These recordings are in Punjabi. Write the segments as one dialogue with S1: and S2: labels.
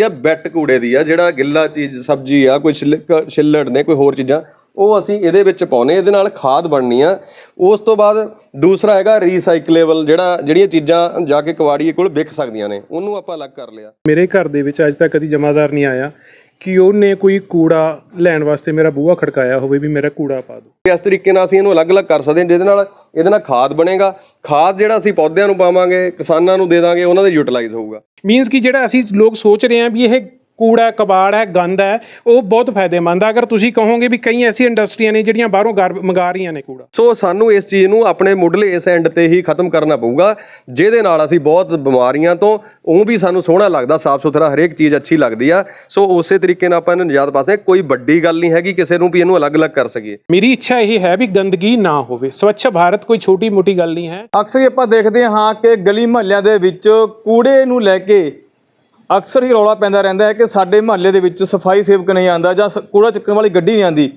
S1: ਇਹ ਬੈਟ ਕੂੜੇ ਦੀ ਆ, ਜਿਹੜਾ ਗਿੱਲਾ ਚੀਜ਼, ਸਬਜ਼ੀ ਆ, ਕੋਈ ਛਿਲਕ- ਛਿੱਲੜ ਨੇ, ਕੋਈ ਹੋਰ ਚੀਜ਼ਾਂ, ਉਹ ਅਸੀਂ ਇਹਦੇ ਵਿੱਚ ਪਾਉਨੇ ਇਹਦੇ ਨਾਲ ਖਾਦ ਬਣਨੀ ਆ। ਉਸ ਤੋਂ ਬਾਅਦ ਦੂਸਰਾ ਹੈਗਾ ਰੀਸਾਈਕਲੇਬਲ ਜਿਹੜਾ, ਜਿਹੜੀਆਂ ਚੀਜ਼ਾਂ ਜਾ ਕੇ ਕਵਾੜੀਏ ਕੋਲ ਵਿਕ ਸਕਦੀਆਂ ਨੇ, ਉਹਨੂੰ ਆਪਾਂ ਅਲੱਗ ਕਰ ਲਿਆ।
S2: ਮੇਰੇ ਘਰ ਦੇ ਵਿੱਚ ਅੱਜ ਤੱਕ ਕਦੀ ਜਮਾਦਾਰ ਨਹੀਂ ਆਇਆ। ਕਿ ਉਹਨੇ ਕੋਈ ਕੂੜਾ ਲੈਣ ਵਾਸਤੇ ਮੇਰਾ ਬੂਹਾ ਖੜਕਾਇਆ ਹੋਵੇ ਵੀ ਮੇਰਾ ਕੂੜਾ ਪਾ ਦਿਓ।
S1: ਇਸ ਤਰੀਕੇ ਨਾਲ ਅਸੀਂ ਇਹਨੂੰ ਅਲੱਗ-ਅਲੱਗ ਕਰ ਸਕਦੇ ਹਾਂ ਜਿਹਦੇ ਨਾਲ ਇਹਦੇ ਨਾਲ ਖਾਦ ਬਣੇਗਾ। ਖਾਦ ਜਿਹੜਾ ਅਸੀਂ ਪੌਦਿਆਂ ਨੂੰ ਪਾਵਾਂਗੇ ਕਿਸਾਨਾਂ ਨੂੰ ਦੇ ਦਾਂਗੇ ਉਹਨਾਂ ਦੇ ਯੂਟਿਲਾਈਜ਼ ਹੋਊਗਾ।
S2: ਮੀਨਸ ਕਿ ਜਿਹੜਾ ਅਸੀਂ ਲੋਕ ਸੋਚ ਰਹੇ ਹਾਂ ਵੀ ਇਹ ਕੂੜਾ ਕਬਾੜ ਹੈ ਗੰਦ ਹੈ ਉਹ ਬਹੁਤ ਫਾਇਦੇਮੰਦ ਹੈ। ਅਗਰ ਤੁਸੀਂ ਕਹੋਗੇ ਵੀ ਕਈ ਐਸੀ ਇੰਡਸਟਰੀਆਂ ਨੇ ਜਿਹੜੀਆਂ ਬਾਹਰੋਂ ਗਾਰ- ਮੰਗਾ ਰਹੀਆਂ ਨੇ ਕੂੜਾ।
S1: ਸੋ ਸਾਨੂੰ ਇਸ ਚੀਜ਼ ਨੂੰ ਆਪਣੇ ਮੁੱਢਲੇ ਇਸ ਐਂਡ ਤੇ ਹੀ ਖਤਮ ਕਰਨਾ ਪਊਗਾ ਜਿਹਦੇ ਨਾਲ ਅਸੀਂ ਬਹੁਤ ਬਿਮਾਰੀਆਂ ਤੋਂ ਉਹ ਵੀ ਸਾਨੂੰ ਸੋਹਣਾ ਲੱਗਦਾ ਸਾਫ਼ ਸੁਥਰਾ ਹਰੇਕ ਚੀਜ਼ ਅੱਛੀ ਲੱਗਦੀ ਆ। ਸੋ ਉਸੇ ਤਰੀਕੇ ਨਾਲ ਆਪਾਂ ਇਹਨੂੰ ਨਿਜਾਤ ਪਾਤੇ ਕੋਈ ਵੱਡੀ ਗੱਲ ਨਹੀਂ ਹੈਗੀ ਕਿਸੇ ਨੂੰ ਵੀ ਇਹਨੂੰ ਅਲੱਗ-ਅਲੱਗ ਕਰ ਸਕੀਏ।
S2: ਮੇਰੀ ਇੱਛਾ ਇਹ ਹੈ ਵੀ ਗੰਦਗੀ ਨਾ ਹੋਵੇ। ਸਵੱਛ ਭਾਰਤ ਕੋਈ ਛੋਟੀ ਮੋਟੀ ਗੱਲ ਨਹੀਂ ਹੈ।
S3: ਅਕਸਰ ਹੀ ਆਪਾਂ ਦੇਖਦੇ ਹਾਂ ਕਿ ਗਲੀ ਮਹੱਲਿਆਂ ਦੇ ਵਿੱਚ ਕੂੜੇ ਨੂੰ ਲੈ ਕੇ ਅਕਸਰ ਹੀ ਰੌਲਾ ਪੈਂਦਾ ਰਹਿੰਦਾ ਹੈ ਕਿ ਸਾਡੇ ਮਹੱਲੇ ਦੇ ਵਿੱਚ ਸਫ਼ਾਈ ਸੇਵਕ ਨਹੀਂ ਆਂਦਾ ਜਾਂ ਸ- ਕੂੜਾ ਚੱਕਣ ਵਾਲੀ ਗੱਡੀ ਨਹੀਂ ਆਂਦੀ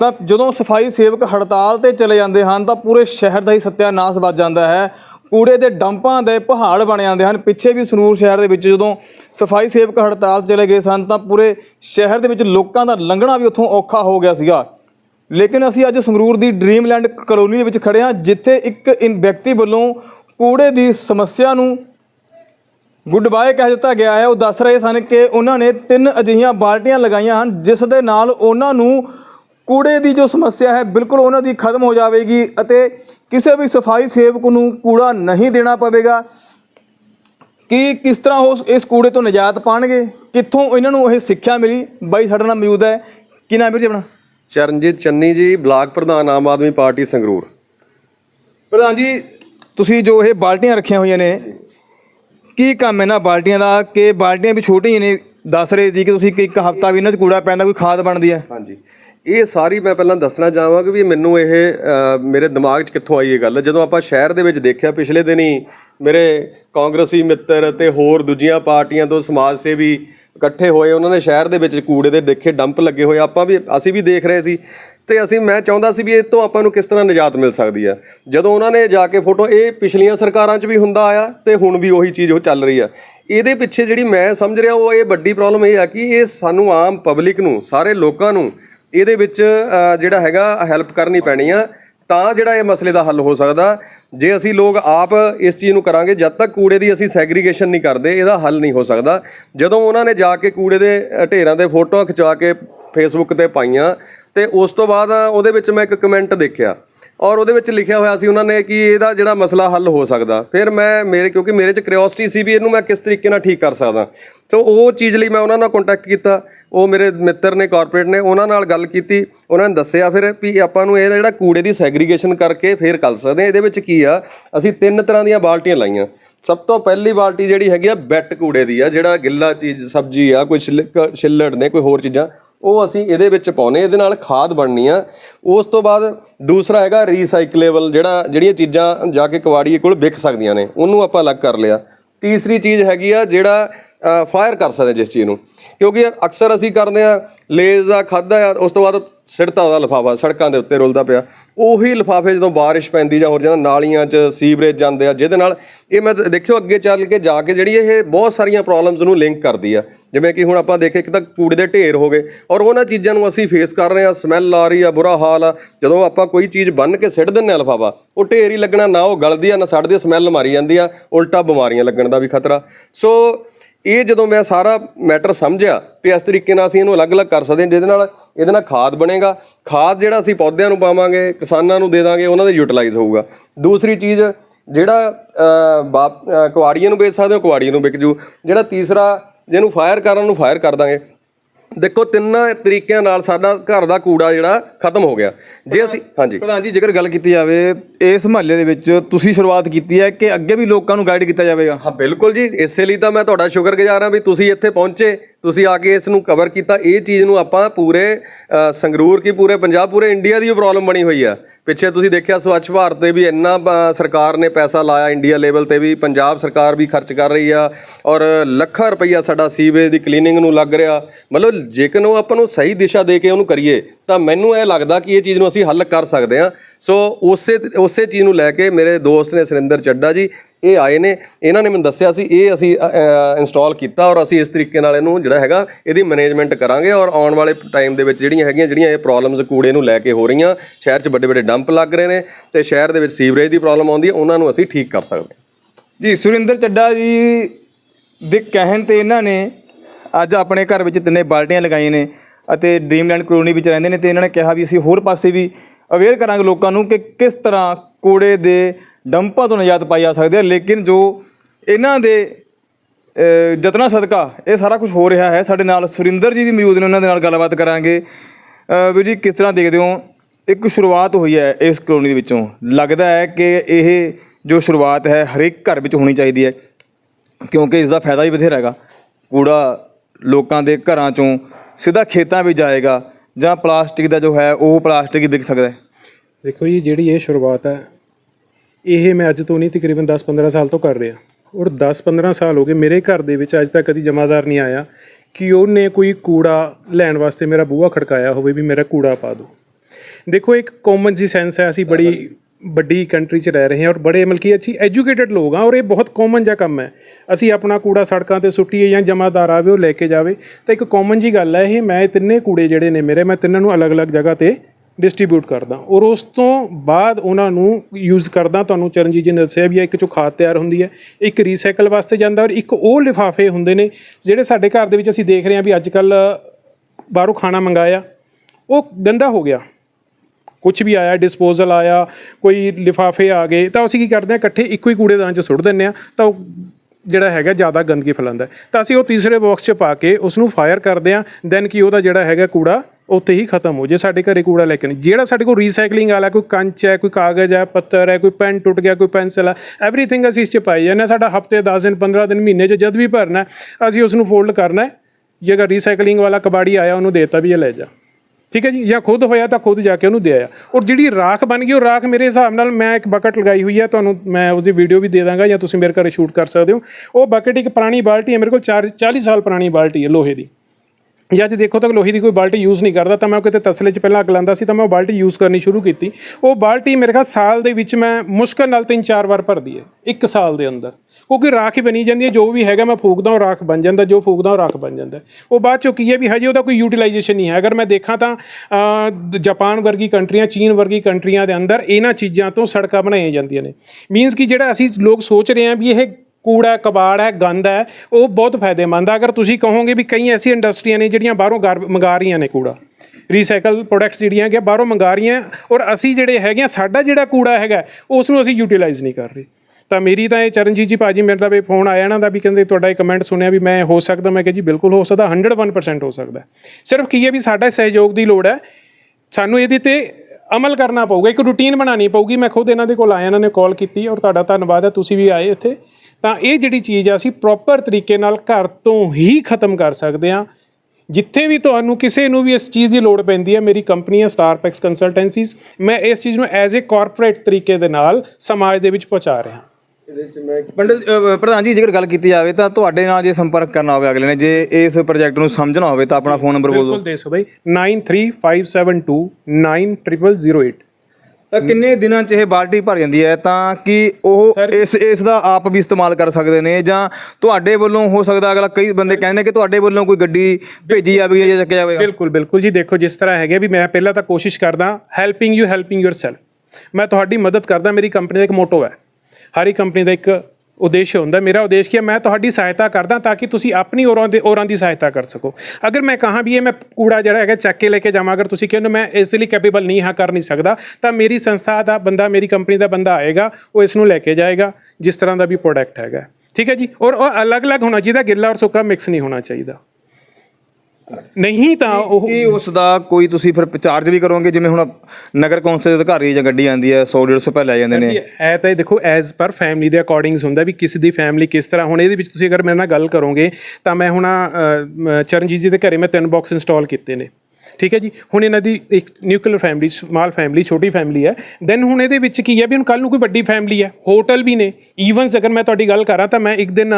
S3: ਤਾਂ ਜਦੋਂ ਸਫ਼ਾਈ ਸੇਵਕ ਹੜਤਾਲ ਤੇ ਚਲੇ ਜਾਂਦੇ ਹਨ, ਤਾਂ ਪੂਰੇ ਸ਼ਹਿਰ ਦਾ ਹੀ ਸੱਤਿਆਨਾਸ਼ ਵੱਜ ਜਾਂਦਾ ਹੈ। ਕੂੜੇ ਦੇ ਡੰਪਾਂ ਦੇ ਪਹਾੜ ਬਣ ਜਾਂਦੇ ਹਨ। ਪਿੱਛੇ ਵੀ ਸੰਗਰੂਰ ਸ਼ਹਿਰ ਦੇ ਵਿੱਚ ਜਦੋਂ ਸਫ਼ਾਈ ਸੇਵਕ ਹੜਤਾਲ ਤੇ ਚਲੇ ਗਏ ਸਨ, ਤਾਂ ਪੂਰੇ ਸ਼ਹਿਰ ਦੇ ਵਿੱਚ ਲੋਕਾਂ ਦਾ ਲੰਘਣਾ ਵੀ ਉੱਥੋਂ ਔਖਾ ਹੋ ਗਿਆ ਸੀਗਾ। ਲੇਕਿਨ ਅਸੀਂ ਅੱਜ ਸੰਗਰੂਰ ਦੀ ਡ੍ਰੀਮਲੈਂਡ ਕਲੋਨੀ ਦੇ ਵਿੱਚ ਖੜੇ ਹਾਂ, ਜਿੱਥੇ ਇੱਕ ਇਨ, ਵਿਅਕਤੀ ਵੱਲੋਂ ਕੂੜੇ ਦੀ ਸਮੱਸਿਆ ਨੂੰ ਗੁੱਡ ਬਾਏ ਕਹਿ ਦਿੱਤਾ ਗਿਆ ਹੈ। ਉਹ ਦੱਸ ਰਹੇ ਸਨ ਕਿ ਉਹਨਾਂ ਨੇ ਤਿੰਨ ਅਜਿਹੀਆਂ ਬਾਲਟੀਆਂ ਲਗਾਈਆਂ ਹਨ ਜਿਸ ਦੇ ਨਾਲ ਉਹਨਾਂ ਨੂੰ ਕੂੜੇ ਦੀ ਜੋ ਸਮੱਸਿਆ ਹੈ ਬਿਲਕੁਲ ਉਹਨਾਂ ਦੀ ਖਤਮ ਹੋ ਜਾਵੇਗੀ ਅਤੇ ਕਿਸੇ ਵੀ ਸਫ਼ਾਈ ਸੇਵਕ ਨੂੰ ਕੂੜਾ ਨਹੀਂ ਦੇਣਾ ਪਵੇਗਾ। ਕਿ ਕਿਸ ਤਰ੍ਹਾਂ ਉਹ ਇਸ ਕੂੜੇ ਤੋਂ ਨਿਜਾਤ ਪਾਣਗੇ? ਕਿੱਥੋਂ ਇਹਨਾਂ ਨੂੰ ਇਹ ਸਿੱਖਿਆ ਮਿਲੀ? ਬਾਈ ਸਾਡੇ ਨਾਲ ਮੌਜੂਦ ਹੈ। ਕੀ ਨਾਮ ਵੀਰ ਜੀ ਆਪਣਾ?
S1: ਚਰਨਜੀਤ ਚੰਨੀ ਜੀ ਬਲਾਕ ਪ੍ਰਧਾਨ ਆਮ ਆਦਮੀ ਪਾਰਟੀ ਸੰਗਰੂਰ।
S3: ਪ੍ਰਧਾਨ ਜੀ ਤੁਸੀਂ ਜੋ ਇਹ ਬਾਲਟੀਆਂ ਰੱਖੀਆਂ ਹੋਈਆਂ ਨੇ ਕੀ ਕੰਮ ਇਹਨਾਂ ਬਾਲਟੀਆਂ ਦਾ? ਕਿ ਬਾਲਟੀਆਂ ਵੀ ਛੋਟੀਆਂ ਨੇ। ਦੱਸ ਰਹੇ ਸੀ ਕਿ ਤੁਸੀਂ ਕਿ ਇੱਕ ਹਫਤਾ ਵੀ ਇਹਨਾਂ 'ਚ ਕੂੜਾ ਪੈਂਦਾ ਕੋਈ ਖਾਦ ਬਣਦੀ ਹੈ?
S1: ਹਾਂਜੀ। ਇਹ ਸਾਰੀ ਮੈਂ ਪਹਿਲਾਂ ਦੱਸਣਾ ਚਾਹਾਂਗਾ ਵੀ ਮੈਨੂੰ ਇਹ ਅ, ਮੇਰੇ ਦਿਮਾਗ 'ਚ ਕਿੱਥੋਂ ਆਈ ਇਹ ਗੱਲ? ਜਦੋਂ ਆਪਾਂ ਸ਼ਹਿਰ ਦੇ ਵਿੱਚ ਦੇਖਿਆ ਪਿਛਲੇ ਦਿਨੀ ਮੇਰੇ ਕਾਂਗਰਸੀ ਮਿੱਤਰ ਅਤੇ ਹੋਰ ਦੂਜੀਆਂ ਪਾਰਟੀਆਂ ਤੋਂ ਸਮਾਜ ਸੇਵੀ ਇਕੱਠੇ ਹੋਏ, ਉਹਨਾਂ ਨੇ ਸ਼ਹਿਰ ਦੇ ਵਿੱਚ ਕੂੜੇ ਦੇ ਦੇਖੇ, ਡੰਪ ਲੱਗੇ ਹੋਏ। ਆਪਾਂ ਵੀ, ਅਸੀਂ ਵੀ ਦੇਖ ਰਹੇ ਸੀ ਤੇ ਅਸੀਂ, ਮੈਂ ਚਾਹੁੰਦਾ ਸੀ ਵੀ ਇਹ ਤੋਂ ਆਪਾਂ ਨੂੰ ਕਿਸ ਤਰ੍ਹਾਂ ਨਿਜਾਤ ਮਿਲ ਸਕਦੀ ਆ। ਜਦੋਂ ਉਹਨਾਂ ਨੇ ਜਾ ਕੇ ਫੋਟੋ, ਇਹ ਪਿਛਲੀਆਂ ਸਰਕਾਰਾਂ 'ਚ ਵੀ ਹੁੰਦਾ ਆਇਆ ਤੇ ਹੁਣ ਵੀ ਉਹੀ ਚੀਜ਼ ਉਹ ਚੱਲ ਰਹੀ ਆ। ਇਹਦੇ ਪਿੱਛੇ ਜਿਹੜੀ ਮੈਂ ਸਮਝ ਰਿਹਾ, ਉਹ ਇਹ ਵੱਡੀ ਪ੍ਰੋਬਲਮ ਇਹ ਆ ਕਿ ਇਹ ਸਾਨੂੰ ਆਮ ਪਬਲਿਕ ਨੂੰ, ਸਾਰੇ ਲੋਕਾਂ ਨੂੰ ਇਹਦੇ ਵਿੱਚ ਜਿਹੜਾ ਹੈਗਾ ਹੈਲਪ ਕਰਨੀ ਪੈਣੀ ਆ। ਤਾਂ ਜਿਹੜਾ ਇਹ ਮਸਲੇ ਦਾ ਹੱਲ ਹੋ ਸਕਦਾ। ਜੇ ਅਸੀਂ ਲੋਕ ਆਪ ਇਸ ਚੀਜ਼ ਨੂੰ ਕਰਾਂਗੇ, ਜਦ ਤੱਕ ਕੂੜੇ ਦੀ ਅਸੀਂ ਸੈਗਰੀਗੇਸ਼ਨ ਨਹੀਂ ਕਰਦੇ, ਇਹਦਾ ਹੱਲ ਨਹੀਂ ਹੋ ਸਕਦਾ। ਜਦੋਂ ਉਹਨਾਂ ਨੇ ਜਾ ਕੇ ਕੂੜੇ ਦੇ ਢੇਰਾਂ ਦੇ ਫੋਟੋਆਂ ਖਿਚਾ ਕੇ ਫੇਸਬੁੱਕ ਤੇ ਪਾਈਆਂ ਤੇ ਉਸ ਤੋਂ ਬਾਅਦ ਉਹਦੇ ਵਿੱਚ ਮੈਂ ਇੱਕ ਕਮੈਂਟ ਦੇਖਿਆ ਔਰ ਉਹਦੇ ਵਿੱਚ ਲਿਖਿਆ ਹੋਇਆ ਸੀ ਉਹਨਾਂ ਨੇ ਕਿ ਇਹਦਾ ਜਿਹੜਾ ਮਸਲਾ ਹੱਲ ਹੋ ਸਕਦਾ। ਫਿਰ ਮੈਂ ਮੇਰੇ ਕਿਉਂਕਿ ਮੇਰੇ 'ਚ ਕਿਉਰਿਓਸਿਟੀ ਸੀ ਵੀ ਇਹਨੂੰ ਮੈਂ ਕਿਸ ਤਰੀਕੇ ਨਾਲ ਠੀਕ ਕਰ ਸਕਦਾ। ਤੇ ਉਹ ਚੀਜ਼ ਲਈ ਮੈਂ ਉਹਨਾਂ ਨਾਲ ਕੰਟੈਕਟ ਕੀਤਾ। ਉਹ ਮੇਰੇ ਮਿੱਤਰ ਨੇ ਕਾਰਪੋਰੇਟ ਨੇ ਉਹਨਾਂ ਨਾਲ ਗੱਲ ਕੀਤੀ। ਉਹਨਾਂ ਨੇ ਦੱਸਿਆ ਫਿਰ ਵੀ ਆਪਾਂ ਨੂੰ ਇਹ ਜਿਹੜਾ ਕੂੜੇ ਦੀ ਸੈਗਰੀਗੇਸ਼ਨ ਕਰਕੇ ਫੇਰ ਕਰ ਸਕਦੇ ਹਾਂ। ਇਹਦੇ ਵਿੱਚ ਕੀ ਆ? ਅਸੀਂ ਤਿੰਨ ਤਰ੍ਹਾਂ ਦੀਆਂ ਬਾਲਟੀਆਂ ਲਾਈਆਂ। ਸਭ ਤੋਂ ਪਹਿਲੀ ਬਾਲਟੀ ਜਿਹੜੀ ਹੈਗੀ ਆ ਬੈੱਟ ਕੂੜੇ ਦੀ ਆ, ਜਿਹੜਾ ਗਿੱਲਾ ਚੀਜ਼, ਸਬਜ਼ੀ ਆ, ਕੋਈ ਛਿਲਕ- ਛਿੱਲੜ ਨੇ, ਕੋਈ ਹੋਰ ਚੀਜ਼ਾਂ, ਉਹ ਅਸੀਂ ਇਹਦੇ ਵਿੱਚ ਪਾਉਨੇ ਇਹਦੇ ਨਾਲ ਖਾਦ ਬਣਨੀ ਆ। ਉਸ ਤੋਂ ਬਾਅਦ ਦੂਸਰਾ ਹੈਗਾ ਰੀਸਾਈਕਲੇਬਲ ਜਿਹੜਾ, ਜਿਹੜੀਆਂ ਚੀਜ਼ਾਂ ਜਾ ਕੇ ਕਵਾੜੀਏ ਕੋਲ ਵਿਕ ਸਕਦੀਆਂ ਨੇ, ਉਹਨੂੰ ਆਪਾਂ ਅਲੱਗ ਕਰ ਲਿਆ। ਤੀਸਰੀ ਚੀਜ਼ ਹੈਗੀ ਆ ਜਿਹੜਾ ਫਾਇਰ ਕਰ ਸਕਦੇ ਜਿਸ ਚੀਜ਼ ਨੂੰ। ਕਿਉਂਕਿ ਅਕਸਰ ਅਸੀਂ ਕਰਦੇ ਆ, ਲੇਜ਼ ਦਾ ਖਾਦਾ ਆ, ਉਸ ਤੋਂ ਬਾਅਦ ਸਿੜਤਾ ਉਹਦਾ ਲਿਫਾਫਾ ਸੜਕਾਂ ਦੇ ਉੱਤੇ ਰੁਲਦਾ ਪਿਆ। ਉਹੀ ਲਿਫਾਫੇ ਜਦੋਂ ਬਾਰਿਸ਼ ਪੈਂਦੀ ਜਾਂ ਹੋਰ ਜਾਂਦਾ, ਨਾਲੀਆਂ 'ਚ ਸੀਵਰੇਜ ਜਾਂਦੇ ਆ, ਜਿਹਦੇ ਨਾਲ ਇਹ ਮੈਂ ਦੇਖਿਓ ਅੱਗੇ ਚੱਲ ਕੇ ਜਾ ਕੇ ਜਿਹੜੀ ਇਹ ਬਹੁਤ ਸਾਰੀਆਂ ਪ੍ਰੋਬਲਮਸ ਨੂੰ ਲਿੰਕ ਕਰਦੀ ਆ। ਜਿਵੇਂ ਕਿ ਹੁਣ ਆਪਾਂ ਦੇਖੇ ਇੱਕ ਤਾਂ ਕੂੜੇ ਦੇ ਢੇਰ ਹੋ ਗਏ ਔਰ ਉਹਨਾਂ ਚੀਜ਼ਾਂ ਨੂੰ ਅਸੀਂ ਫੇਸ ਕਰ ਰਹੇ ਆ ਸਮੈਲ ਆ ਰਹੀ ਆ, ਬੁਰਾ ਹਾਲ ਆ। ਜਦੋਂ ਆਪਾਂ ਕੋਈ ਚੀਜ਼ ਬੰਨ ਕੇ ਸਿੱਟ ਦਿੰਨੇ ਆ ਲਿਫਾਫਾ, ਉਹ ਢੇਰ ਹੀ ਲੱਗਣਾ, ਨਾ ਉਹ ਗਲਦੀ ਆ, ਨਾ ਸੜਦੀ ਆ ਸਮੈਲ ਮਾਰੀ ਜਾਂਦੀ ਆ, ਉਲਟਾ ਬਿਮਾਰੀਆਂ ਲੱਗਣ ਦਾ ਵੀ ਖਤਰਾ। ਸੋ ਇਹ ਜਦੋਂ ਮੈਂ ਸਾਰਾ ਮੈਟਰ ਸਮਝਿਆ ਤੇ ਇਸ ਤਰੀਕੇ ਨਾਲ ਅਸੀਂ ਇਹਨੂੰ ਅਲੱਗ-ਅਲੱਗ ਕਰ ਸਕਦੇ ਹਾਂ ਜਿਹਦੇ ਨਾਲ ਇਹਦੇ ਨਾਲ ਖਾਦ ਬਣੇਗਾ। ਖਾਦ ਜਿਹੜਾ ਅਸੀਂ ਪੌਦਿਆਂ ਨੂੰ ਪਾਵਾਂਗੇ ਕਿਸਾਨਾਂ ਨੂੰ ਦੇ ਦਾਂਗੇ ਉਹਨਾਂ ਦੇ ਯੂਟਿਲਾਈਜ਼ ਹੋਊਗਾ। ਦੂਸਰੀ ਚੀਜ਼ ਜਿਹੜਾ ਅ, ਬਾਪ ਕੁਆੜੀਆਂ ਨੂੰ ਵੇਚ ਸਕਦੇ ਹੋ ਕੁਆੜੀਆਂ ਨੂੰ ਵਿਕ ਜੂ ਜਿਹੜਾ ਤੀਸਰਾ ਜਿਹਨੂੰ ਫਾਇਰ ਕਰਨ ਨੂੰ ਫਾਇਰ ਕਰ ਦਾਂਗੇ ਦੇਖੋ ਤਿੰਨਾਂ ਤਰੀਕਿਆਂ ਨਾਲ ਸਾਡਾ ਘਰ ਦਾ ਕੂੜਾ ਜਿਹੜਾ ਖਤਮ ਹੋ ਗਿਆ। ਜੇ ਅਸੀਂ ਹਾਂਜੀ।
S3: ਪ੍ਰਧਾਨ ਜੀ ਜੇਕਰ ਗੱਲ ਕੀਤੀ ਜਾਵੇ ਇਸ ਮਹੱਲੇ ਦੇ ਵਿੱਚ ਤੁਸੀਂ ਸ਼ੁਰੂਆਤ ਕੀਤੀ ਹੈ ਕਿ ਅੱਗੇ ਵੀ ਲੋਕਾਂ ਨੂੰ ਗਾਈਡ ਕੀਤਾ ਜਾਵੇਗਾ?
S1: ਹਾਂ ਬਿਲਕੁਲ ਜੀ। ਇਸੇ ਲਈ ਤਾਂ ਮੈਂ ਤੁਹਾਡਾ ਸ਼ੁਕਰਗੁਜ਼ਾਰ ਹਾਂ ਵੀ ਤੁਸੀਂ ਇੱਥੇ ਪਹੁੰਚੇ। ਤੁਸੀਂ ਆ ਕੇ ਇਸ ਨੂੰ ਕਵਰ ਕੀਤਾ। ਇਹ ਚੀਜ਼ ਨੂੰ ਆਪਾਂ ਪੂਰੇ ਸੰਗਰੂਰ ਕੀ ਪੂਰੇ ਪੰਜਾਬ ਪੂਰੇ ਇੰਡੀਆ ਦੀ ਪ੍ਰੋਬਲਮ ਬਣੀ ਹੋਈ ਆ। ਪਿੱਛੇ ਤੁਸੀਂ ਦੇਖਿਆ ਸਵੱਛ ਭਾਰਤ ਤੇ ਵੀ ਇੰਨਾ ਸਰਕਾਰ ਨੇ ਪੈਸਾ ਲਾਇਆ, ਇੰਡੀਆ ਲੈਵਲ ਤੇ ਵੀ, ਪੰਜਾਬ ਸਰਕਾਰ ਵੀ ਖਰਚ ਕਰ ਰਹੀ ਆ, ਔਰ ਲੱਖਾਂ ਰੁਪਈਆ ਸਾਡਾ ਸੀਵਰੇਜ ਦੀ ਕਲੀਨਿੰਗ ਨੂੰ ਲੱਗ ਰਿਹਾ। ਮਤਲਬ ਜੇਕਰ ਉਹ ਆਪਾਂ ਨੂੰ ਸਹੀ ਦਿਸ਼ਾ ਦੇ ਕੇ ਉਹਨੂੰ ਕਰੀਏ, ਤਾਂ ਮੈਨੂੰ ਇਹ ਲੱਗਦਾ ਕਿ ਇਹ ਚੀਜ਼ ਨੂੰ ਅਸੀਂ ਹੱਲ ਕਰ ਸਕਦੇ ਹਾਂ। ਸੋ ਉਸੇ ਉਸੇ ਚੀਜ਼ ਨੂੰ ਲੈ ਕੇ ਮੇਰੇ ਦੋਸਤ ਨੇ ਸੁਰਿੰਦਰ ਚੱਡਾ ਜੀ ਇਹ ਆਏ ਨੇ, ਇਹਨਾਂ ਨੇ ਮੈਨੂੰ ਦੱਸਿਆ ਸੀ, ਇਹ ਅਸੀਂ ਇੰਸਟਾਲ ਕੀਤਾ ਔਰ ਅਸੀਂ ਇਸ ਤਰੀਕੇ ਨਾਲ ਇਹਨੂੰ ਜਿਹੜਾ ਹੈਗਾ, ਇਹਦੀ ਮੈਨੇਜਮੈਂਟ ਕਰਾਂਗੇ ਔਰ ਆਉਣ ਵਾਲੇ ਟਾਈਮ ਦੇ ਵਿੱਚ ਜਿਹੜੀਆਂ ਹੈਗੀਆਂ, ਜਿਹੜੀਆਂ ਇਹ ਪ੍ਰੋਬਲਮਸ ਕੂੜੇ ਨੂੰ ਲੈ ਕੇ ਹੋ ਰਹੀਆਂ, ਸ਼ਹਿਰ 'ਚ ਵੱਡੇ ਵੱਡੇ ਡੰਪ ਲੱਗ ਰਹੇ ਨੇ ਤੇ ਸ਼ਹਿਰ ਦੇ ਵਿੱਚ ਸੀਵਰੇਜ ਦੀ ਪ੍ਰੋਬਲਮ ਆਉਂਦੀ ਹੈ, ਉਹਨਾਂ ਨੂੰ ਅਸੀਂ ਠੀਕ ਕਰ ਸਕਦੇ
S3: ਜੀ, ਸੁਰਿੰਦਰ ਚੱਡਾ ਜੀ ਦੇ ਕਹਿਣ ਤੇ ਇਹਨਾਂ ਨੇ ਅੱਜ ਆਪਣੇ ਘਰ ਵਿੱਚ ਤਿੰਨੇ ਬਾਲਟੀਆਂ ਲਗਾਈਆਂ ਨੇ ਅਤੇ ਡ੍ਰੀਮਲੈਂਡ ਕਲੋਨੀ ਵਿੱਚ ਰਹਿੰਦੇ ਨੇ ਤੇ ਇਹਨਾਂ ਨੇ ਕਿਹਾ ਵੀ ਅਸੀਂ ਹੋਰ ਪਾਸੇ ਵੀ ਅਵੇਅਰ ਕਰਾਂਗੇ ਲੋਕਾਂ ਨੂੰ ਕਿ ਕਿਸ ਤਰ੍ਹਾਂ ਕੂੜੇ ਦੇ ਡੰਪਾਂ ਤੋਂ ਨਿਜਾਤ ਪਾਈ ਜਾ ਸਕਦੀ ਹੈ ਲੇਕਿਨ ਜੋ ਇਹਨਾਂ ਦੇ ਅ, ਯਤਨਾਂ ਸਦਕਾ ਇਹ ਸਾਰਾ ਕੁਝ ਹੋ ਰਿਹਾ ਹੈ। ਸਾਡੇ ਨਾਲ ਸੁਰਿੰਦਰ ਜੀ ਵੀ ਮੌਜੂਦ ਨੇ ਉਹਨਾਂ ਦੇ ਨਾਲ ਗੱਲਬਾਤ ਕਰਾਂਗੇ। ਅ, ਵੀਰ ਜੀ ਕਿਸ ਤਰ੍ਹਾਂ ਦੇਖਦੇ ਹੋ? ਇੱਕ ਸ਼ੁਰੂਆਤ ਹੋਈ ਹੈ ਇਸ ਕਲੋਨੀ ਦੇ ਵਿੱਚੋਂ। ਲੱਗਦਾ ਹੈ ਕਿ ਇਹ ਜੋ ਸ਼ੁਰੂਆਤ ਹੈ ਹਰੇਕ ਘਰ ਵਿੱਚ ਹੋਣੀ ਚਾਹੀਦੀ ਹੈ ਕਿਉਂਕਿ ਇਸ ਦਾ ਫਾਇਦਾ ਵੀ ਬਥੇਰਾ ਹੈਗਾ। ਕੂੜਾ ਲੋਕਾਂ ਦੇ ਘਰਾਂ ਚੋਂ ਸਿੱਧਾ ਖੇਤਾਂ ਵਿੱਚ ਜਾਏਗਾ ਜਾਂ ਪਲਾਸਟਿਕ ਦਾ ਜੋ ਹੈ ਉਹ ਪਲਾਸਟਿਕ ਹੀ ਵਿਕ ਸਕਦਾ ਹੈ।
S2: ਦੇਖੋ ਜੀ ਜਿਹੜੀ ਇਹ ਸ਼ੁਰੂਆਤ ਹੈ ਇਹ ਮੈਂ ਅੱਜ ਤੋਂ ਨਹੀਂ, ਤਕਰੀਬਨ 10-15 ਸਾਲ ਤੋਂ ਕਰ ਰਿਹਾ। ਔਰ 10-15 ਸਾਲ ਹੋ ਗਏ ਮੇਰੇ ਘਰ ਦੇ ਵਿੱਚ ਅੱਜ ਤੱਕ ਕਦੀ ਜਮਾਦਾਰ ਨਹੀਂ ਆਇਆ ਕਿ ਉਹਨੇ ਕੋਈ ਕੂੜਾ ਲੈਣ ਵਾਸਤੇ ਮੇਰਾ ਬੂਹਾ ਖੜਕਾਇਆ ਹੋਵੇ ਵੀ ਮੇਰਾ ਕੂੜਾ ਪਾ ਦਿਓ। ਦੇਖੋ, ਇੱਕ ਕਾਮਨ ਜੀ ਸੈਂਸ ਹੈ, ਅਸੀਂ ਬੜੀ ਵੱਡੀ ਕੰਟਰੀ 'ਚ ਰਹਿ ਰਹੇ ਹਾਂ ਔਰ ਬੜੇ ਮਲਕੀ ਅੱਛੀ ਐਜੂਕੇਟਡ ਲੋਕ ਆ ਔਰ ਇਹ ਬਹੁਤ ਕਾਮਨ ਜਿਹਾ ਕੰਮ ਹੈ। ਅਸੀਂ ਆਪਣਾ ਕੂੜਾ ਸੜਕਾਂ ਤੇ ਸੁੱਟੀਏ ਜਾਂ ਜਮਾਦਾਰ ਆਵੇ, ਉਹ ਲੈ ਕੇ ਜਾਵੇ। ਤਾਂ ਇੱਕ ਕਾਮਨ ਜੀ ਗੱਲ ਹੈ, ਇਹ ਮੈਂ ਤਿੰਨੇ ਕੂੜੇ ਜਿਹੜੇ ਨੇ ਮੇਰੇ, ਮੈਂ ਤਿੰਨਾਂ ਨੂੰ ਅਲੱਗ-ਅਲੱਗ ਜਗ੍ਹਾ ਤੇ ਡਿਸਟ੍ਰੀਬਿਊਟ ਕਰਦਾ। ਔਰ ਉਸ ਤੋਂ ਬਾਅਦ ਉਹਨਾਂ ਨੂੰ ਯੂਜ਼ ਕਰਦਾ। ਤੁਹਾਨੂੰ ਚਰਨਜੀਤ ਜੀ ਨੇ ਦੱਸਿਆ ਵੀ ਇਹ ਇੱਕ ਚੋਂ ਖਾਦ ਤਿਆਰ ਹੁੰਦੀ ਹੈ, ਇੱਕ ਰੀਸਾਈਕਲ ਵਾਸਤੇ ਜਾਂਦਾ ਔਰ ਇੱਕ ਉਹ ਲਿਫਾਫੇ ਹੁੰਦੇ ਨੇ ਜਿਹੜੇ ਸਾਡੇ ਘਰ ਦੇ ਵਿੱਚ ਅਸੀਂ ਦੇਖ ਰਹੇ ਹਾਂ ਵੀ ਅੱਜ ਕੱਲ ਬਾਹਰੋਂ ਖਾਣਾ ਮੰਗਾਇਆ। ਉਹ ਗੰਦਾ ਹੋ ਗਿਆ। ਕੁਝ ਵੀ ਆਇਆ ਡਿਸਪੋਜ਼ਲ ਆਇਆ, ਕੋਈ ਲਿਫਾਫੇ ਆ ਗਏ, ਤਾਂ ਅਸੀਂ ਕੀ ਕਰਦੇ ਹਾਂ, ਇਕੱਠੇ ਇੱਕੋ ਹੀ ਕੂੜੇਦਾਨ 'ਚ ਸੁੱਟ ਦਿੰਨੇ ਆ ਤਾਂ ਉਹ ਜਿਹੜਾ ਹੈਗਾ ਜ਼ਿਆਦਾ ਗੰਦਗੀ ਫੈਲਾਉਂਦਾ ਹੈ। ਤਾਂ ਅਸੀਂ ਉਹ ਤੀਸਰੇ ਬਾਕਸ 'ਚ ਪਾ ਕੇ ਉਸ ਨੂੰ ਫਾਇਰ ਕਰਦੇ ਆ ਦੈਨ ਕਿ ਉਹਦਾ ਜਿਹੜਾ ਹੈਗਾ ਕੂੜਾ ਉੱਥੇ ਹੀ ਖਤਮ ਹੋ ਜੇ, ਸਾਡੇ ਘਰੇ ਕੂੜਾ ਲੈ ਕੇ ਨਹੀਂ। ਜਿਹੜਾ ਸਾਡੇ ਕੋਲ ਰੀਸਾਈਕਲਿੰਗ ਵਾਲਾ, ਕੋਈ ਕੰਚ ਹੈ, ਕੋਈ ਕਾਗਜ਼ ਹੈ, ਪੱਤਰ ਹੈ, ਕੋਈ ਪੈਨ ਟੁੱਟ ਗਿਆ, ਕੋਈ ਪੈਨਸਲ ਹੈ ਐਵਰੀਥਿੰਗ ਅਸੀਂ ਇਸ 'ਚ ਪਾਈ ਜਾਂਦੇ ਹਾਂ। ਸਾਡਾ ਹਫ਼ਤੇ 10 ਦਿਨ 15 ਦਿਨ, ਮਹੀਨੇ 'ਚ ਜਦ ਵੀ ਭਰਨਾ ਅਸੀਂ ਉਸ ਨੂੰ ਫੋਲਡ ਕਰਨਾ ਹੈ। ਜੇ ਅਗਰ ਰੀਸਾਈਕਲਿੰਗ ਵਾਲਾ ਕਬਾੜੀ ਆਇਆ, ਉਹਨੂੰ ਦੇਤਾ ਵੀ ਇਹ ਲੈ ਜਾ। ਠੀਕ ਹੈ ਜੀ? ਜਾਂ ਖੁਦ ਹੋਇਆ ਤਾਂ ਖੁਦ ਜਾ ਕੇ ਉਹਨੂੰ ਦੇ ਆਇਆ। ਔਰ ਜਿਹੜੀ ਰਾਖ ਬਣ ਗਈ, ਉਹ ਰਾਖ ਮੇਰੇ ਹਿਸਾਬ ਨਾਲ ਮੈਂ ਇੱਕ ਬਕਟ ਲਗਾਈ ਹੋਈ ਹੈ। ਤੁਹਾਨੂੰ ਮੈਂ ਉਹਦੀ ਵੀਡੀਓ ਵੀ ਦੇ ਦਾਂਗਾ ਜਾਂ ਤੁਸੀਂ ਮੇਰੇ ਘਰੇ ਸ਼ੂਟ ਕਰ ਸਕਦੇ ਹੋ। ਉਹ ਬਕਟ ਇੱਕ ਪੁਰਾਣੀ ਬਾਲਟੀ ਹੈ, ਮੇਰੇ ਕੋਲ 4 40 ਸਾਲ ਪੁਰਾਣੀ ਬਾਲਟੀ ਹੈ ਲੋਹੇ ਦੀ। ਜੇ ਅੱਜ ਦੇਖੋ ਤਾਂ ਲੋਹੀ ਦੀ ਕੋਈ ਬਾਲਟੀ ਯੂਜ਼ ਨਹੀਂ ਕਰਦਾ ਤਾਂ ਮੈਂ ਉਹ ਕਿਤੇ ਤਸਲੇ 'ਚ ਪਹਿਲਾਂ ਅੱਗ ਲਾਉਂਦਾ ਸੀ ਤਾਂ ਮੈਂ ਉਹ ਬਾਲਟੀ ਯੂਜ਼ ਕਰਨੀ ਸ਼ੁਰੂ ਕੀਤੀ। ਉਹ ਬਾਲਟੀ ਮੇਰੇ ਖਿਆਲ ਸਾਲ ਦੇ ਵਿੱਚ ਮੈਂ ਮੁਸ਼ਕਲ ਨਾਲ ਤਿੰਨ ਚਾਰ ਵਾਰ ਭਰਦੀ ਹੈ ਇੱਕ ਸਾਲ ਦੇ ਅੰਦਰ। ਕਿਉਂਕਿ ਰਾਖ ਹੀ ਬਣੀ ਜਾਂਦੀ ਹੈ ਜੋ ਵੀ ਹੈਗਾ ਮੈਂ ਫੂਕਦਾ ਉਹ ਰਾਖ ਬਣ ਜਾਂਦਾ ਜੋ ਫੂਕਦਾ ਉਹ ਰਾਖ ਬਣ ਜਾਂਦਾ ਉਹ ਬਾਅਦ ਚੋਂ ਕੀ ਹੈ ਵੀ ਹਜੇ ਉਹਦਾ ਕੋਈ ਯੂਟਿਲਾਈਜੇਸ਼ਨ ਨਹੀਂ ਹੈ। ਅਗਰ ਮੈਂ ਦੇਖਾਂ ਤਾਂ ਅਹ, ਜਾਪਾਨ ਵਰਗੀ ਕੰਟਰੀਆਂ ਚੀਨ ਵਰਗੀ ਕੰਟਰੀਆਂ ਦੇ ਅੰਦਰ ਇਹਨਾਂ ਚੀਜ਼ਾਂ ਤੋਂ ਸੜਕਾਂ ਬਣਾਈਆਂ ਜਾਂਦੀਆਂ ਨੇ। ਮੀਨਸ ਕਿ ਜਿਹੜਾ ਅਸੀਂ ਲੋਕ ਸੋਚ ਰਹੇ ਹਾਂ ਵੀ ਇਹ ਕੂੜਾ ਕਬਾੜ ਹੈ, ਗੰਦ ਹੈ, ਉਹ ਬਹੁਤ ਫਾਇਦੇਮੰਦ ਹੈ। ਅਗਰ ਤੁਸੀਂ ਕਹੋਗੇ ਵੀ ਕਈ ਐਸੀ ਇੰਡਸਟਰੀਆਂ ਨੇ ਜਿਹੜੀਆਂ ਬਾਹਰੋਂ ਗਾਰ- ਮੰਗਾ ਰਹੀਆਂ ਨੇ ਕੂੜਾ ਰੀਸਾਈਕਲ ਪ੍ਰੋਡਕਟਸ ਜਿਹੜੀਆਂ ਹੈਗੀਆਂ ਬਾਹਰੋਂ ਮੰਗਾ ਰਹੀਆਂ ਔਰ ਅਸੀਂ ਜਿਹੜੇ ਹੈਗੇ ਆ, ਸਾਡਾ ਜਿਹੜਾ ਕੂੜਾ ਹੈਗਾ ਉਸ ਨੂੰ ਅਸੀਂ ਯੂਟਿਲਾਈਜ਼ ਨਹੀਂ ਕਰ ਰਹੇ। ਤਾਂ ਮੇਰੀ ਤਾਂ ਇਹ ਚਰਨਜੀਤ ਜੀ ਭਾਜੀ, ਮੇਰੇ ਦਾ ਵੀ ਫੋਨ ਆਇਆ ਨਾ ਦਾ ਵੀ ਕਹਿੰਦੇ ਤੁਹਾਡਾ ਇਹ ਕਮੈਂਟ ਸੁਣਿਆ ਵੀ ਮੈਂ ਹੋ ਸਕਦਾ, ਮੈਂ ਕਿਹਾ ਜੀ ਬਿਲਕੁਲ ਹੋ ਸਕਦਾ 101% ਹੋ ਸਕਦਾ। ਸਿਰਫ ਕੀ ਹੈ ਵੀ ਸਾਡਾ ਸਹਿਯੋਗ ਦੀ ਲੋੜ ਹੈ, ਸਾਨੂੰ ਇਹਦੇ ਤੇ ਅਮਲ ਕਰਨਾ ਪਊਗਾ, ਇੱਕ ਰੂਟੀਨ ਬਣਾਉਣੀ ਪਊਗੀ। ਮੈਂ ਖੁਦ ਇਹਨਾਂ ਦੇ ਕੋਲ ਆਇਆ, ਇਹਨਾਂ ਨੇ ਕਾਲ ਕੀਤੀ ਔਰ ਤੁਹਾਡਾ ਧੰਨਵਾਦ ਹੈ, ਤੁਸੀਂ ਵੀ ਆਏ ਇੱਥੇ। ਤਾਂ ਇਹ ਜਿਹੜੀ ਚੀਜ਼ ਆ, ਅਸੀਂ ਪ੍ਰੋਪਰ ਤਰੀਕੇ ਨਾਲ ਘਰ ਤੋਂ ਹੀ ਖਤਮ ਕਰ ਸਕਦੇ ਹਾਂ। ਜਿੱਥੇ ਵੀ ਤੁਹਾਨੂੰ ਕਿਸੇ ਨੂੰ ਵੀ ਇਸ ਚੀਜ਼ ਦੀ ਲੋੜ ਪੈਂਦੀ ਹੈ, ਮੇਰੀ ਕੰਪਨੀ ਹੈ ਸਟਾਰਪੈਕਸ ਕੰਸਲਟੈਂਸੀਜ਼ ਮੈਂ ਇਸ ਚੀਜ਼ ਨੂੰ ਐਜ਼ ਅ ਕਾਰਪੋਰੇਟ ਤਰੀਕੇ ਦੇ ਨਾਲ ਸਮਾਜ ਦੇ ਵਿੱਚ ਪਹੁੰਚਾ ਰਿਹਾ।
S1: ਇਹਦੇ 'ਚ ਮੈਂ
S3: ਪੰਡਿਤ ਅ, ਪ੍ਰਧਾਨ ਜੀ ਜੇਕਰ ਗੱਲ ਕੀਤੀ ਜਾਵੇ ਤਾਂ ਤੁਹਾਡੇ ਨਾਲ ਜੇ ਸੰਪਰਕ ਕਰਨਾ ਹੋਵੇ ਅਗਲੇ ਨੇ ਜੇ ਇਸ ਪ੍ਰੋਜੈਕਟ ਨੂੰ ਸਮਝਣਾ ਹੋਵੇ ਤਾਂ ਆਪਣਾ ਫੋਨ ਨੰਬਰ ਬੋਲ ਦਿਓ
S2: ਬਿਲਕੁਲ ਦੇ ਸਕਦਾ ਜੀ 9357290008
S3: ਤਾਂ ਕਿੰਨੇ ਦਿਨਾਂ 'ਚ ਇਹ ਬਾਲਟੀ ਭਰ ਜਾਂਦੀ ਹੈ ਤਾਂ ਕਿ ਉਹ ਇਸ ਇਸ ਦਾ ਆਪ ਵੀ ਇਸਤੇਮਾਲ ਕਰ ਸਕਦੇ ਨੇ ਜਾਂ ਤੁਹਾਡੇ ਵੱਲੋਂ ਹੋ ਸਕਦਾ ਅਗਲਾ ਕਈ ਬੰਦੇ ਕਹਿੰਦੇ ਕਿ ਤੁਹਾਡੇ ਵੱਲੋਂ ਕੋਈ ਗੱਡੀ ਭੇਜੀ ਜਾਵੇਗੀ ਜਾਂ ਚੱਕਿਆ ਜਾਵੇਗਾ
S2: ਬਿਲਕੁਲ ਬਿਲਕੁਲ ਜੀ ਦੇਖੋ ਜਿਸ ਤਰ੍ਹਾਂ ਹੈਗੇ ਵੀ ਮੈਂ ਪਹਿਲਾਂ ਤਾਂ ਕੋਸ਼ਿਸ਼ ਕਰਦਾ ਹੈਲਪਿੰਗ ਯੂ ਹੈਲਪਿੰਗ ਯੋਰਸੈਲਫ ਮੈਂ ਤੁਹਾਡੀ ਮਦਦ ਕਰਦਾ ਮੇਰੀ ਕੰਪਨੀ ਦਾ ਇੱਕ ਮੋਟੋ ਹੈ ਹਰ ਇੱਕ ਕੰਪਨੀ ਦਾ ਇੱਕ ਉਦੇਸ਼ ਹੁੰਦਾ। ਮੇਰਾ ਉਦੇਸ਼ ਕੀ ਹੈ? ਮੈਂ ਤੁਹਾਡੀ ਸਹਾਇਤਾ ਕਰਦਾ ਤਾਂ ਕਿ ਤੁਸੀਂ ਆਪਣੀ ਔਰਾਂ ਦੇ, ਔਰਾਂ ਦੀ ਸਹਾਇਤਾ ਕਰ ਸਕੋ। ਅਗਰ ਮੈਂ ਕਹਾਂ ਵੀ ਇਹ ਮੈਂ ਕੂੜਾ ਜਿਹੜਾ ਹੈਗਾ ਚੱਕ ਕੇ ਲੈ ਕੇ ਜਾਵਾਂ, ਅਗਰ ਤੁਸੀਂ ਕਹਿੰਦੇ ਮੈਂ ਇਸ ਲਈ ਕੈਪੇਬਲ ਨਹੀਂ ਹਾਂ, ਕਰ ਨਹੀਂ ਸਕਦਾ, ਤਾਂ ਮੇਰੀ ਸੰਸਥਾ ਦਾ ਬੰਦਾ, ਮੇਰੀ ਕੰਪਨੀ ਦਾ ਬੰਦਾ ਆਏਗਾ, ਉਹ ਇਸ ਨੂੰ ਲੈ ਕੇ ਜਾਏਗਾ, ਜਿਸ ਤਰ੍ਹਾਂ ਦਾ ਵੀ ਪ੍ਰੋਡਕਟ ਹੈਗਾ। ਠੀਕ ਹੈ ਜੀ? ਔਰ ਉਹ ਅਲੱਗ-ਅਲੱਗ ਹੋਣਾ ਚਾਹੀਦਾ, ਗਿੱਲਾ ਔਰ ਸੁੱਕਾ ਮਿਕਸ ਨਹੀਂ ਹੋਣਾ ਚਾਹੀਦਾ। ਨਹੀਂ ਤਾਂ ਉਹ
S3: ਕੀ ਉਸ ਦਾ ਕੋਈ ਤੁਸੀਂ ਫਿਰ ਚਾਰਜ ਵੀ ਕਰੋਗੇ? ਜਿਵੇਂ ਹੁਣ ਨਗਰ ਕੌਂਸਲ ਦੇ ਅਧਿਕਾਰੀ ਜਾਂ ਗੱਡੀ ਆਂਦੀ ਹੈ 100 150 ਰੁਪਏ ਲੈ ਜਾਂਦੇ ਨੇ।
S2: ਇਹ ਤਾਂ ਇਹ ਦੇਖੋ ਐਜ਼ ਪਰ ਫੈਮਿਲੀ ਦੇ ਅਕੋਰਡਿੰਗਸ ਹੁੰਦਾ ਵੀ ਕਿਸੇ ਦੀ ਫੈਮਿਲੀ ਕਿਸ ਤਰ੍ਹਾਂ। ਹੁਣ ਇਹਦੇ ਵਿੱਚ ਤੁਸੀਂ ਅਗਰ ਮੇਰੇ ਨਾਲ ਗੱਲ ਕਰੋਗੇ ਤਾਂ ਮੈਂ ਹੁਣ ਚਰਨਜੀਤ ਜੀ ਦੇ ਘਰੇ ਮੈਂ ਤਿੰਨ ਬਾਕਸ ਇੰਸਟਾਲ ਕੀਤੇ ਨੇ। ਠੀਕ ਹੈ ਜੀ? ਹੁਣ ਇਹਨਾਂ ਦੀ ਇੱਕ ਨਿਊਕਲੀਅਰ ਫੈਮਿਲੀ ਸਮਾਲ ਫੈਮਿਲੀ ਛੋਟੀ ਫੈਮਿਲੀ ਹੈ। ਦੈਨ ਹੁਣ ਇਹਦੇ ਵਿੱਚ ਕੀ ਹੈ ਵੀ ਹੁਣ ਕੱਲ ਨੂੰ ਕੋਈ ਵੱਡੀ ਫੈਮਿਲੀ ਹੈ। ਹੋਟਲ ਵੀ ਨੇ। ਈਵਨਸ ਅਗਰ ਮੈਂ ਤੁਹਾਡੀ ਗੱਲ ਕਰਾਂ ਤਾਂ ਮੈਂ ਇੱਕ ਦਿਨ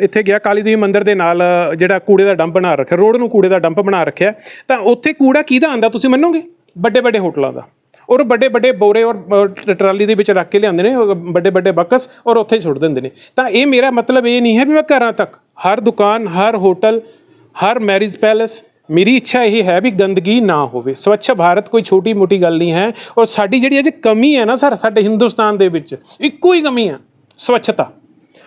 S2: ਇੱਥੇ ਗਿਆ, ਕਾਲੀ ਦੇਵੀ ਮੰਦਿਰ ਦੇ ਨਾਲ ਜਿਹੜਾ ਕੂੜੇ ਦਾ ਡੰਪ ਬਣਾ ਰੱਖਿਆ, ਰੋਡ ਨੂੰ ਕੂੜੇ ਦਾ ਡੰਪ ਬਣਾ ਰੱਖਿਆ। ਤਾਂ ਉੱਥੇ ਕੂੜਾ ਕਿਹਦਾ ਆਂਦਾ ਤੁਸੀਂ ਮੰਨੋਗੇ? ਵੱਡੇ ਵੱਡੇ ਹੋਟਲਾਂ ਦਾ। ਔਰ ਵੱਡੇ ਵੱਡੇ ਬੋਰੇ ਔਰ ਟਰਾਲੀ ਦੇ ਵਿੱਚ ਰੱਖ ਕੇ ਲਿਆਉਂਦੇ ਨੇ ਵੱਡੇ ਵੱਡੇ ਬਕਸ, ਔਰ ਉੱਥੇ ਹੀ ਸੁੱਟ ਦਿੰਦੇ ਨੇ। ਤਾਂ ਇਹ ਮੇਰਾ ਮਤਲਬ ਇਹ ਨਹੀਂ ਹੈ ਵੀ ਮੈਂ ਘਰਾਂ ਤੱਕ, ਹਰ ਦੁਕਾਨ, ਹਰ ਹੋਟਲ, ਹਰ ਮੈਰਿਜ ਪੈਲੇਸ, ਮੇਰੀ ਇੱਛਾ ਇਹ ਹੈ ਵੀ ਗੰਦਗੀ ਨਾ ਹੋਵੇ। ਸਵੱਛ ਭਾਰਤ ਕੋਈ ਛੋਟੀ ਮੋਟੀ ਗੱਲ ਨਹੀਂ ਹੈ, ਔਰ ਸਾਡੀ ਜਿਹੜੀ ਅਜੇ ਕਮੀ ਹੈ ਨਾ ਸਰ, ਸਾਡੇ ਹਿੰਦੁਸਤਾਨ ਦੇ ਵਿੱਚ, ਇੱਕੋ ਹੀ ਕਮੀ ਹੈ, ਸਵੱਛਤਾ।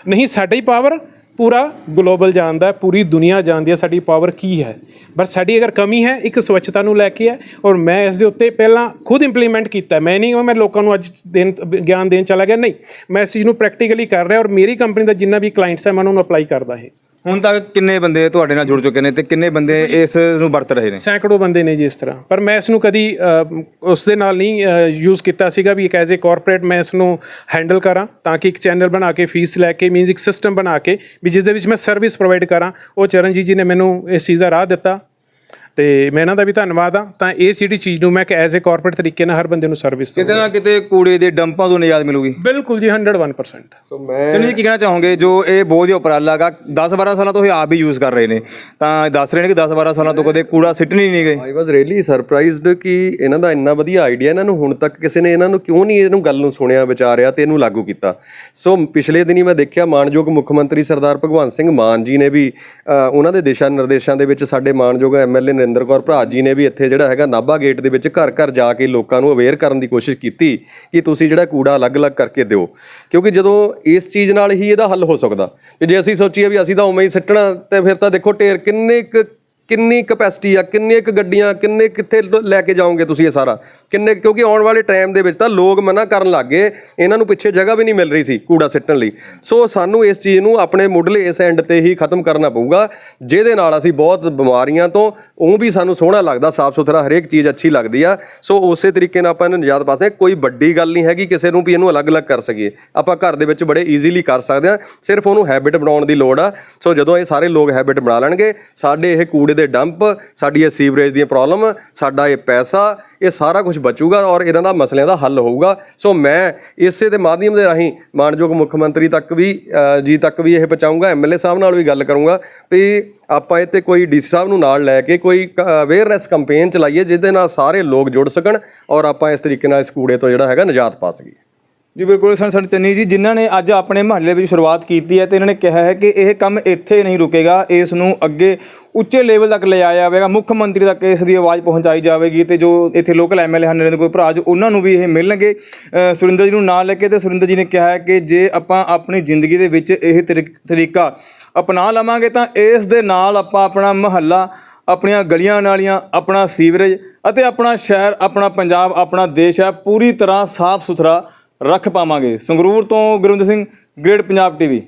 S2: ਨਹੀਂ, ਸਾਡੀ ਪਾਵਰ ਪੂਰਾ ਗਲੋਬਲ ਜਾਣਦਾ ਪੂਰੀ ਦੁਨੀਆ ਜਾਣਦੀ ਹੈ, ਸਾਡੀ ਪਾਵਰ ਕੀ ਹੈ? ਪਰ ਸਾਡੀ ਅਗਰ ਕਮੀ ਹੈ, ਇੱਕ ਸਵੱਛਤਾ ਨੂੰ ਲੈ ਕੇ ਹੈ, ਔਰ ਮੈਂ ਇਸ ਦੇ ਉੱਤੇ ਪਹਿਲਾਂ ਖੁਦ ਇੰਪਲੀਮੈਂਟ ਕੀਤਾ ਮੈਂ ਨਹੀਂ ਮੈਂ ਲੋਕਾਂ ਨੂੰ ਅੱਜ ਦੇਣ, ਗਿਆਨ ਦੇਣ ਚਲਾ ਗਿਆ, ਨਹੀਂ। ਮੈਂ ਇਸ ਚੀਜ਼ ਨੂੰ ਪ੍ਰੈਕਟੀਕਲੀ ਕਰ ਰਿਹਾ ਔਰ ਮੇਰੀ ਕੰਪਨੀ ਦਾ ਜਿੰਨਾ ਵੀ ਕਲਾਇੰਟਸ ਹੈ, ਮੈਂ ਉਹਨਾਂ ਨੂੰ ਅਪਲਾਈ ਕਰਦਾ ਹੈ।
S3: ਹੁਣ ਤੱਕ ਕਿੰਨੇ ਬੰਦੇ ਤੁਹਾਡੇ ਨਾਲ ਜੁੜ ਚੁੱਕੇ ਨੇ ਤੇ ਕਿੰਨੇ ਬੰਦੇ ਇਸ ਨੂੰ ਵਰਤ ਰਹੇ ਨੇ?
S2: ਸੈਂਕੜੋ ਬੰਦੇ ਨੇ ਜੀ ਇਸ ਤਰ੍ਹਾਂ। ਪਰ ਮੈਂ ਇਸ ਨੂੰ ਕਦੀ ਅ, ਉਸ ਦੇ ਨਾਲ ਨਹੀਂ ਯੂਜ਼ ਕੀਤਾ ਸੀਗਾ ਵੀ ਇੱਕ ਐਜ਼ ਅ ਕਾਰਪੋਰੇਟ ਮੈਂ ਇਸ ਨੂੰ ਹੈਂਡਲ ਕਰਾਂ ਤਾਂ ਕਿ ਇੱਕ ਚੈਨਲ ਬਣਾ ਕੇ ਫੀਸ ਲੈ ਕੇ ਮੀਨਸ ਇੱਕ ਸਿਸਟਮ ਬਣਾ ਕੇ ਵੀ ਜਿਸ ਦੇ ਵਿੱਚ ਮੈਂ ਸਰਵਿਸ ਪ੍ਰੋਵਾਈਡ ਕਰਾਂ। ਉਹ ਚਰਨਜੀਤ ਜੀ ਨੇ ਮੈਨੂੰ ਇਸ ਚੀਜ਼ ਦਾ ਰਾਹ ਦਿੱਤਾ। ਤੇ ਮੈਂ ਇਹਨਾਂ ਦਾ ਵੀ ਧੰਨਵਾਦ ਆ ਤਾਂ ਇਸ ਜਿਹੜੀ ਚੀਜ਼ ਨੂੰ ਮੈਂ ਇੱਕ ਐਜ਼ ਅ ਕਾਰਪੋਰੇਟ ਤਰੀਕੇ ਨਾਲ ਹਰ ਬੰਦੇ ਨੂੰ ਸਰਵਿਸ
S3: ਕਿਤੇ ਨਾ ਕਿਤੇ ਕੂੜੇ ਦੇ ਡੰਪਾਂ ਤੋਂ ਨਿਜਾਤ ਮਿਲੂਗੀ।
S2: ਬਿਲਕੁਲ ਜੀ 101%
S1: ਸੋ ਮੈਂ
S3: ਜੀ ਕੀ ਕਹਿਣਾ ਚਾਹੋਗੇ? ਜੋ ਇਹ ਬਹੁਤ ਹੀ ਉਪਰਾਲਾ ਹੈਗਾ 10-12 ਸਾਲਾਂ ਤੋਂ ਇਹ ਆਪ ਹੀ ਯੂਜ਼ ਕਰ ਰਹੇ ਨੇ। ਤਾਂ ਦੱਸ ਰਹੇ ਨੇ ਕਿ 10-12 ਸਾਲਾਂ ਤੋਂ ਕਦੇ ਕੂੜਾ ਸਿੱਟਣ ਹੀ ਨਹੀਂ ਗਏ।
S1: ਆਈ ਵਾਸ ਰੀਅਲੀ ਸਰਪ੍ਰਾਈਜ਼ਡ ਕਿ ਇਹਨਾਂ ਦਾ ਇੰਨਾ ਵਧੀਆ ਆਈਡੀਆ ਇਹਨਾਂ ਨੂੰ ਹੁਣ ਤੱਕ ਕਿਸੇ ਨੇ ਇਹਨਾਂ ਨੂੰ ਕਿਉਂ ਨਹੀਂ ਇਹਨੂੰ ਗੱਲ ਨੂੰ ਸੁਣਿਆ ਵਿਚਾਰਿਆ ਤੇ ਇਹਨੂੰ ਲਾਗੂ ਕੀਤਾ। ਸੋ ਪਿਛਲੇ ਦਿਨੀ ਮੈਂ ਦੇਖਿਆ ਮਾਨਯੋਗ ਮੁੱਖ ਮੰਤਰੀ ਸਰਦਾਰ ਭਗਵੰਤ ਸਿੰਘ ਮਾਨ ਜੀ ਨੇ ਵੀ ਉਹਨਾਂ ਦੇ ਦਿਸ਼ਾ ਨਿਰਦੇਸ਼ਾਂ ਦੇ ਵਿੱਚ ਸਾਡੇ ਮਾਨਯੋਗ ਐਮਐਲਏ ਨਰਿੰਦਰ ਕੌਰ ਭਰਾ ਜੀ ਨੇ ਵੀ ਇੱਥੇ ਜਿਹੜਾ ਹੈਗਾ ਨਾਭਾ ਗੇਟ ਦੇ ਵਿੱਚ ਘਰ ਘਰ ਜਾ ਕੇ ਲੋਕਾਂ ਨੂੰ ਅਵੇਅਰ ਕਰਨ ਦੀ ਕੋਸ਼ਿਸ਼ ਕੀਤੀ ਕਿ ਤੁਸੀਂ ਜਿਹੜਾ ਕੂੜਾ ਅਲੱਗ-ਅਲੱਗ ਕਰਕੇ ਦਿਓ। ਕਿਉਂਕਿ ਜਦੋਂ ਇਸ ਚੀਜ਼ ਨਾਲ ਹੀ ਇਹਦਾ ਹੱਲ ਹੋ ਸਕਦਾ। ਜੇ ਅਸੀਂ ਸੋਚੀਏ ਵੀ ਅਸੀਂ ਤਾਂ ਉਵੇਂ ਹੀ ਸਿੱਟਣਾ, ਤੇ ਫਿਰ ਤਾਂ ਦੇਖੋ ਢੇਰ ਕਿੰਨੇ ਕੁ ਕਿੰਨੀ ਕਪੈਸਿਟੀ ਆ, ਕਿੰਨੇ ਕੁ ਗੱਡੀਆਂ, ਕਿੰਨੇ ਕਿੱਥੇ ਲ- ਲੈ ਕੇ ਜਾਓਗੇ ਤੁਸੀਂ ਇਹ ਸਾਰਾ? ਕਿੰਨੇ ਕਿਉਂਕਿ ਆਉਣ ਵਾਲੇ ਟਾਈਮ ਦੇ ਵਿੱਚ ਤਾਂ ਲੋਕ ਮਨਾ ਕਰਨ ਲੱਗ ਗਏ, ਇਹਨਾਂ ਨੂੰ ਪਿੱਛੇ ਜਗ੍ਹਾ ਵੀ ਨਹੀਂ ਮਿਲ ਰਹੀ ਸੀ ਕੂੜਾ ਸਿੱਟਣ ਲਈ। ਸੋ ਸਾਨੂੰ ਇਸ ਚੀਜ਼ ਨੂੰ ਆਪਣੇ ਮੁੱਢਲੇ ਇਸ ਐਂਡ ਤੇ ਹੀ ਖਤਮ ਕਰਨਾ ਪਊਗਾ, ਜਿਹਦੇ ਨਾਲ ਅਸੀਂ ਬਹੁਤ ਬਿਮਾਰੀਆਂ ਤੋਂ ਉਹ ਵੀ ਸਾਨੂੰ ਸੋਹਣਾ ਲੱਗਦਾ ਸਾਫ਼ ਸੁਥਰਾ ਹਰੇਕ ਚੀਜ਼ ਅੱਛੀ ਲੱਗਦੀ ਆ। ਸੋ ਉਸੇ ਤਰੀਕੇ ਨਾਲ ਆਪਾਂ ਇਹਨੂੰ ਨਿਜਾਤ ਪਾਤੇ ਕੋਈ ਵੱਡੀ ਗੱਲ ਨਹੀਂ ਹੈਗੀ, ਕਿਸੇ ਨੂੰ ਵੀ ਇਹਨੂੰ ਅਲੱਗ-ਅਲੱਗ ਕਰ ਸਕੀਏ। ਆਪਾਂ ਘਰ ਦੇ ਵਿੱਚ ਬੜੇ ਈਜ਼ੀਲੀ ਕਰ ਸਕਦੇ ਆ ਸਿਰਫ ਉਹਨੂੰ ਹੈਬਿਟ ਬਣਾਉਣ ਦੀ ਲੋੜ ਆ। ਸੋ ਜਦੋਂ ਇਹ ਸਾਰੇ ਲੋਕ ਹੈਬਿਟ ਬਣਾ ਲੈਣਗੇ, ਸਾਡੇ ਇਹ ਕੂੜੇ ਦੇ ਡੰਪ ਸਾਡੀ ਇਹ ਸੀਵਰੇਜ ਦੀਆਂ ਪ੍ਰੋਬਲਮ ਸਾਡਾ ਇਹ ਪੈਸਾ, ਇਹ ਸਾਰਾ ਕੁਝ ਬਚੂਗਾ ਔਰ ਇਹਨਾਂ ਦਾ ਮਸਲਿਆਂ ਦਾ ਹੱਲ ਹੋਊਗਾ। ਸੋ ਮੈਂ ਇਸੇ ਦੇ ਮਾਧਿਅਮ ਦੇ ਰਾਹੀਂ ਮਾਨਯੋਗ ਮੁੱਖ ਮੰਤਰੀ ਤੱਕ ਵੀ ਜੀ ਤੱਕ ਵੀ ਇਹ ਪਹੁੰਚਾਊਂਗਾ ਐਮਐਲਏ ਸਾਹਿਬ ਨਾਲ ਵੀ ਗੱਲ ਕਰੂੰਗਾ ਵੀ ਆਪਾਂ ਇੱਥੇ ਤੇ ਕੋਈ ਡੀਸੀ ਸਾਹਿਬ ਨੂੰ ਨਾਲ ਲੈ ਕੇ ਕੋਈ ਅਵੇਅਰਨੈਸ ਕੈਂਪੇਨ ਚਲਾਈਏ ਜਿਹਦੇ ਨਾਲ ਸਾਰੇ ਲੋਕ ਜੁੜ ਸਕਣ ਔਰ ਆਪਾਂ ਇਸ ਤਰੀਕੇ ਨਾਲ ਇਸ ਕੂੜੇ ਤੋਂ ਜਿਹੜਾ ਹੈਗਾ ਨਿਜਾਤ ਪਾ ਸਕੀਏ।
S3: ਜੀ ਬਿਲਕੁਲ, ਸਨ ਸਾਡੇ ਚੰਨੀ ਜੀ, ਜਿਨ੍ਹਾਂ ਨੇ ਅੱਜ ਆਪਣੇ ਮਹੱਲੇ ਵਿੱਚ ਸ਼ੁਰੂਆਤ ਕੀਤੀ ਹੈ ਤੇ ਇਹਨਾਂ ਨੇ ਕਿਹਾ ਹੈ ਕਿ ਇਹ ਕੰਮ ਇੱਥੇ ਨਹੀਂ ਰੁਕੇਗਾ, ਇਸ ਨੂੰ ਅੱਗੇ ਉੱਚੇ ਲੈਵਲ ਤੱਕ ਲਿਜਾਇਆ ਜਾਵੇਗਾ, ਮੁੱਖ ਮੰਤਰੀ ਤੱਕ ਇਸ ਦੀ ਆਵਾਜ਼ ਪਹੁੰਚਾਈ ਜਾਵੇਗੀ ਤੇ ਜੋ ਇੱਥੇ ਲੋਕਲ ਐਮਐਲਏ ਹਨ, ਨਰਿੰਦਰ ਕੋਈ ਭਰਾਜ ਉਹਨਾਂ ਨੂੰ ਵੀ ਇਹ ਮਿਲਣਗੇ। ਸੁਰਿੰਦਰ ਜੀ ਨੂੰ ਨਾਲ ਲੈ ਕੇ ਤੇ ਸੁਰਿੰਦਰ ਜੀ ਨੇ ਕਿਹਾ ਹੈ ਕਿ ਜੇ ਆਪਾਂ ਆਪਣੀ ਜ਼ਿੰਦਗੀ ਦੇ ਵਿੱਚ ਇਹ ਤਰੀ- ਤਰੀਕਾ ਅਪਣਾ ਲਵਾਂਗੇ ਤਾਂ ਇਸ ਦੇ ਨਾਲ ਆਪਾਂ ਆਪਣਾ ਮਹੱਲਾ, ਆਪਣੀਆਂ ਗਲੀਆਂ ਨਾਲੀਆਂ, ਆਪਣਾ ਸੀਵਰੇਜ ਅਤੇ ਆਪਣਾ ਸ਼ਹਿਰ, ਆਪਣਾ ਪੰਜਾਬ, ਆਪਣਾ ਦੇਸ਼ ਹੈ, ਪੂਰੀ ਤਰ੍ਹਾਂ ਸਾਫ਼ ਸੁਥਰਾ ਰੱਖ ਪਾਵਾਂਗੇ। ਸੰਗਰੂਰ ਤੋਂ ਗੁਰਵਿੰਦਰ ਸਿੰਘ ਗ੍ਰੇਟ ਪੰਜਾਬ ਟੀਵੀ